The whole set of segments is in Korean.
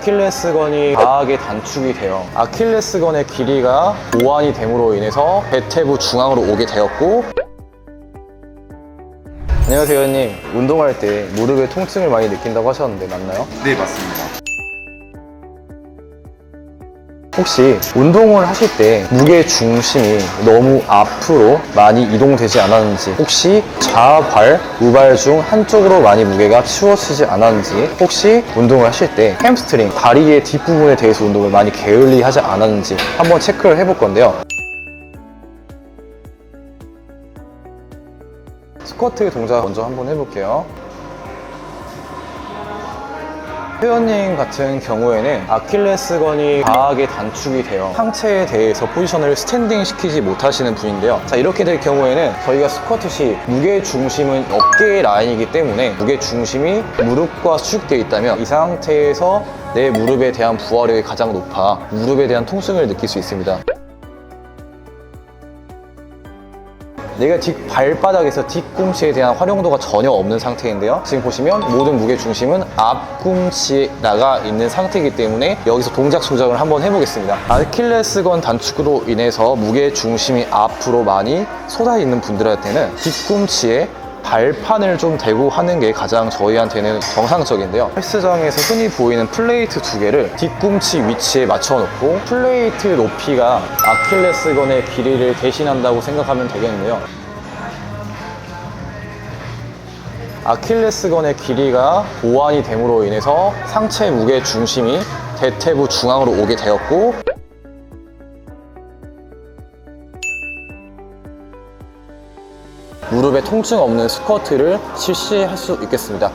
아킬레스건이 과하게 단축이 돼요. 아킬레스건의 길이가 보완이 됨으로 인해서 배태부 중앙으로 오게 되었고 안녕하세요, 회원님. 운동할 때 무릎에 통증을 많이 느낀다고 하셨는데 맞나요? 네, 맞습니다. 혹시 운동을 하실 때 무게 중심이 너무 앞으로 많이 이동되지 않았는지 혹시 좌발, 우발 중 한쪽으로 많이 무게가 치워지지 않았는지 혹시 운동을 하실 때 햄스트링, 다리의 뒷부분에 대해서 운동을 많이 게을리 하지 않았는지 한번 체크를 해볼 건데요. 스쿼트 동작 먼저 한번 해볼게요. 회원님 같은 경우에는 아킬레스건이 과하게 단축이 돼요. 상체에 대해서 포지션을 스탠딩 시키지 못하시는 분인데요. 자, 이렇게 될 경우에는 저희가 스쿼트 시 무게 중심은 어깨 라인이기 때문에 무게 중심이 무릎과 수축되어 있다면 이 상태에서 내 무릎에 대한 부하력이 가장 높아 무릎에 대한 통증을 느낄 수 있습니다. 내가 뒷 발바닥에서 뒤꿈치에 대한 활용도가 전혀 없는 상태인데요. 지금 보시면 모든 무게 중심은 앞꿈치에 나가 있는 상태이기 때문에 여기서 동작 조작을 한번 해보겠습니다. 아킬레스건 단축으로 인해서 무게 중심이 앞으로 많이 쏟아 있는 분들한테는 뒤꿈치에 발판을 좀 대고 하는 게 가장 저희한테는 정상적인데요. 헬스장에서 흔히 보이는 플레이트 두 개를 뒤꿈치 위치에 맞춰 놓고 플레이트 높이가 아킬레스건의 길이를 대신한다고 생각하면 되겠는데요. 아킬레스건의 길이가 보완이 됨으로 인해서 상체 무게 중심이 대퇴부 중앙으로 오게 되었고 무릎에 통증 없는 스쿼트를 실시할 수 있겠습니다.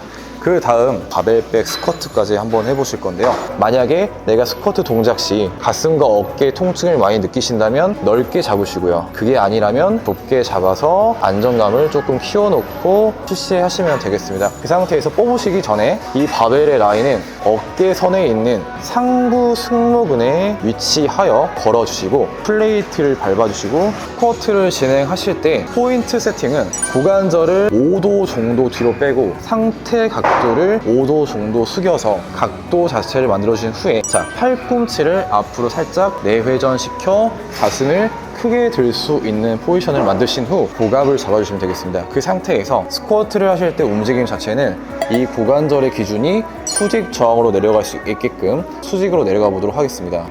그 다음 바벨백 스쿼트까지 한번 해보실 건데요. 만약에 내가 스쿼트 동작 시 가슴과 어깨 통증을 많이 느끼신다면 넓게 잡으시고요. 그게 아니라면 좁게 잡아서 안정감을 조금 키워놓고 실시하시면 되겠습니다. 그 상태에서 뽑으시기 전에 이 바벨의 라인은 어깨선에 있는 상부 승모근에 위치하여 걸어주시고 플레이트를 밟아주시고 스쿼트를 진행하실 때 포인트 세팅은 고관절을 5도 정도 뒤로 빼고 상태 각도를 5도 정도 숙여서 각도 자체를 만들어주신 후에 자 팔꿈치를 앞으로 살짝 내회전시켜 가슴을 크게 들 수 있는 포지션을 만드신 후 고갑을 잡아주시면 되겠습니다. 그 상태에서 스쿼트를 하실 때 움직임 자체는 이 고관절의 기준이 수직 저항으로 내려갈 수 있게끔 수직으로 내려가 보도록 하겠습니다.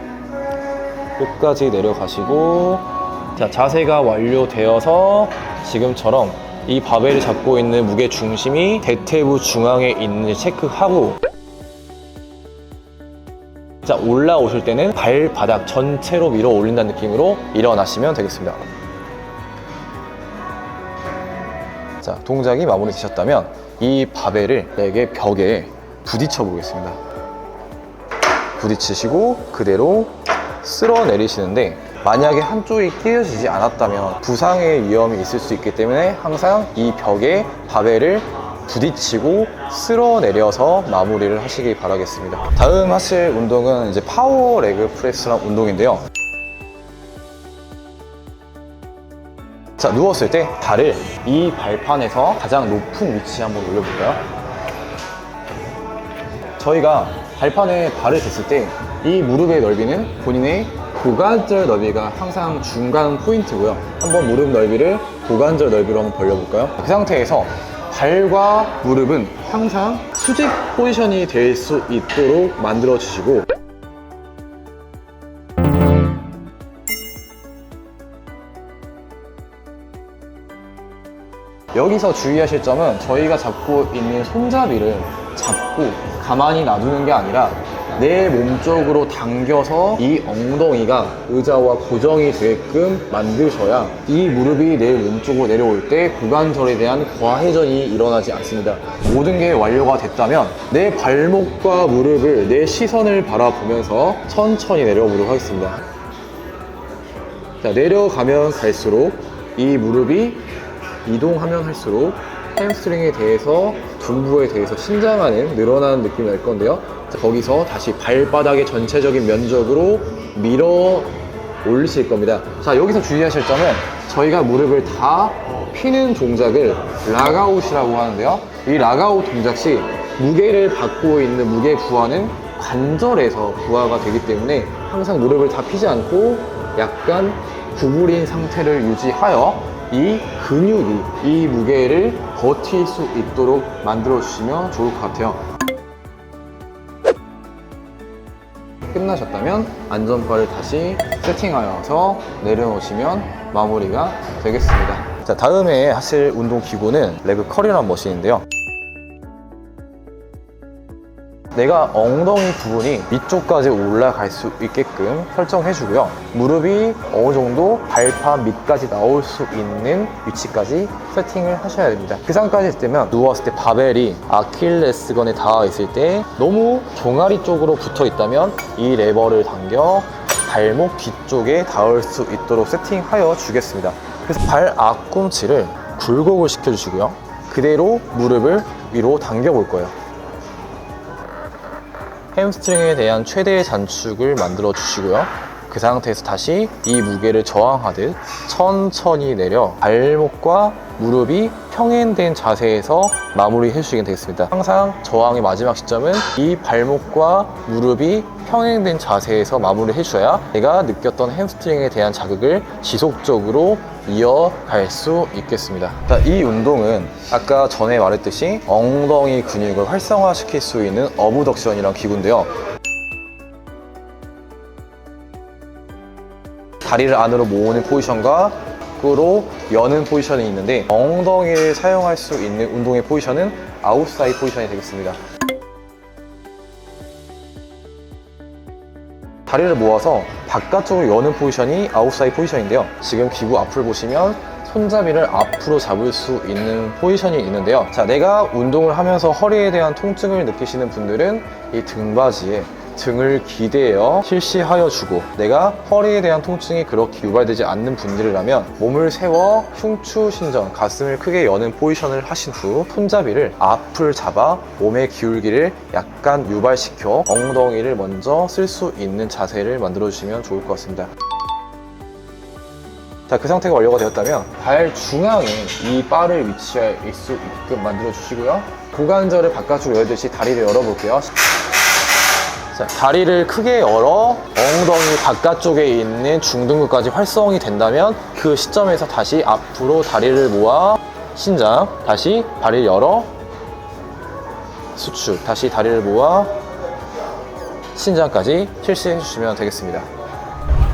끝까지 내려가시고 자, 자세가 완료되어서 지금처럼 이 바벨을 잡고 있는 무게 중심이 대퇴부 중앙에 있는지 체크하고 자, 올라오실 때는 발바닥 전체로 밀어 올린다는 느낌으로 일어나시면 되겠습니다. 자, 동작이 마무리 되셨다면 이 바벨을 내게 벽에 부딪혀 보겠습니다. 부딪히시고 그대로 쓸어 내리시는데 만약에 한쪽이 끼어지지 않았다면 부상의 위험이 있을 수 있기 때문에 항상 이 벽에 바벨을 부딪히고 쓸어 내려서 마무리를 하시기 바라겠습니다. 다음 하실 운동은 이제 파워 레그 프레스란 운동인데요. 자, 누웠을 때 발을 이 발판에서 가장 높은 위치에 한번 올려볼까요? 저희가 발판에 발을 댔을 때 이 무릎의 넓이는 본인의 고관절 넓이가 항상 중간 포인트고요. 한번 무릎 넓이를 고관절 넓이로 한번 벌려볼까요? 그 상태에서 발과 무릎은 항상 수직 포지션이 될 수 있도록 만들어 주시고 여기서 주의하실 점은 저희가 잡고 있는 손잡이를 잡고 가만히 놔두는 게 아니라 내 몸쪽으로 당겨서 이 엉덩이가 의자와 고정이 되게끔 만드셔야 이 무릎이 내 몸쪽으로 내려올 때 고관절에 대한 과회전이 일어나지 않습니다. 모든 게 완료가 됐다면 내 발목과 무릎을 내 시선을 바라보면서 천천히 내려보도록 하겠습니다. 자, 내려가면 갈수록 이 무릎이 이동하면 할수록 햄스트링에 대해서 둔부에 대해서 신장하는 늘어나는 느낌이 날 건데요. 자, 거기서 다시 발바닥의 전체적인 면적으로 밀어 올리실 겁니다. 자, 여기서 주의하실 점은 저희가 무릎을 다 피는 동작을 락아웃이라고 하는데요. 이 락아웃 동작 시 무게를 받고 있는 무게 부하는 관절에서 부하가 되기 때문에 항상 무릎을 다 피지 않고 약간 구부린 상태를 유지하여 이 근육이 이 무게를 버틸 수 있도록 만들어 주시면 좋을 것 같아요. 끝나셨다면 안전바를 다시 세팅하여서 내려놓으시면 마무리가 되겠습니다. 자, 다음에 하실 운동 기구는 레그 커리란 머신인데요. 내가 엉덩이 부분이 위쪽까지 올라갈 수 있게끔 설정해 주고요. 무릎이 어느 정도 발판 밑까지 나올 수 있는 위치까지 세팅을 하셔야 됩니다. 그 상태까지 되면 누웠을 때 바벨이 아킬레스건에 닿아 있을 때 너무 종아리 쪽으로 붙어 있다면 이 레버를 당겨 발목 뒤쪽에 닿을 수 있도록 세팅하여 주겠습니다. 그래서 발 앞꿈치를 굴곡을 시켜주시고요. 그대로 무릎을 위로 당겨 볼 거예요. 햄스트링에 대한 최대의 단축을 만들어 주시고요. 그 상태에서 다시 이 무게를 저항하듯 천천히 내려 발목과 무릎이 평행된 자세에서 마무리해 주시면 되겠습니다. 항상 저항의 마지막 시점은 이 발목과 무릎이 평행된 자세에서 마무리해 주셔야 내가 느꼈던 햄스트링에 대한 자극을 지속적으로 이어갈 수 있겠습니다. 자, 이 운동은 아까 전에 말했듯이 엉덩이 근육을 활성화시킬 수 있는 어부덕션이라는 기구인데요. 다리를 안으로 모으는 포지션과 밖으로 여는 포지션이 있는데 엉덩이를 사용할 수 있는 운동의 포지션은 아웃사이드 포지션이 되겠습니다. 다리를 모아서 바깥쪽으로 여는 포지션이 아웃사이드 포지션인데요. 지금 기구 앞을 보시면 손잡이를 앞으로 잡을 수 있는 포지션이 있는데요. 자, 내가 운동을 하면서 허리에 대한 통증을 느끼시는 분들은 이 등받이에 등을 기대어 실시하여 주고 내가 허리에 대한 통증이 그렇게 유발되지 않는 분들이라면 몸을 세워 흉추 신전 가슴을 크게 여는 포지션을 하신 후 손잡이를 앞을 잡아 몸의 기울기를 약간 유발시켜 엉덩이를 먼저 쓸 수 있는 자세를 만들어 주시면 좋을 것 같습니다. 자, 그 상태가 완료가 되었다면 발 중앙에 이 바를 위치할 수 있게끔 만들어 주시고요. 고관절을 바깥으로 열듯이 다리를 열어볼게요. 자, 다리를 크게 열어 엉덩이 바깥쪽에 있는 중등부까지 활성이 된다면 그 시점에서 다시 앞으로 다리를 모아 신장 다시 다리를 열어 수축 다시 다리를 모아 신장까지 실시해 주시면 되겠습니다.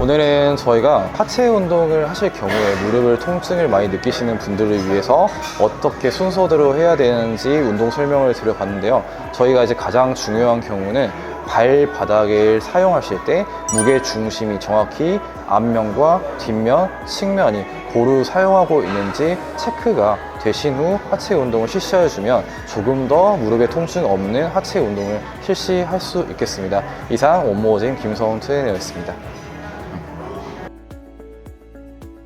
오늘은 저희가 하체 운동을 하실 경우에 무릎을 통증을 많이 느끼시는 분들을 위해서 어떻게 순서대로 해야 되는지 운동 설명을 드려봤는데요. 저희가 이제 가장 중요한 경우는 발바닥을 사용하실 때 무게 중심이 정확히 앞면과 뒷면, 측면이 고루 사용하고 있는지 체크가 되신 후 하체 운동을 실시해 주면 조금 더 무릎에 통증 없는 하체 운동을 실시할 수 있겠습니다. 이상 원모어진 김성훈 트레이너였습니다.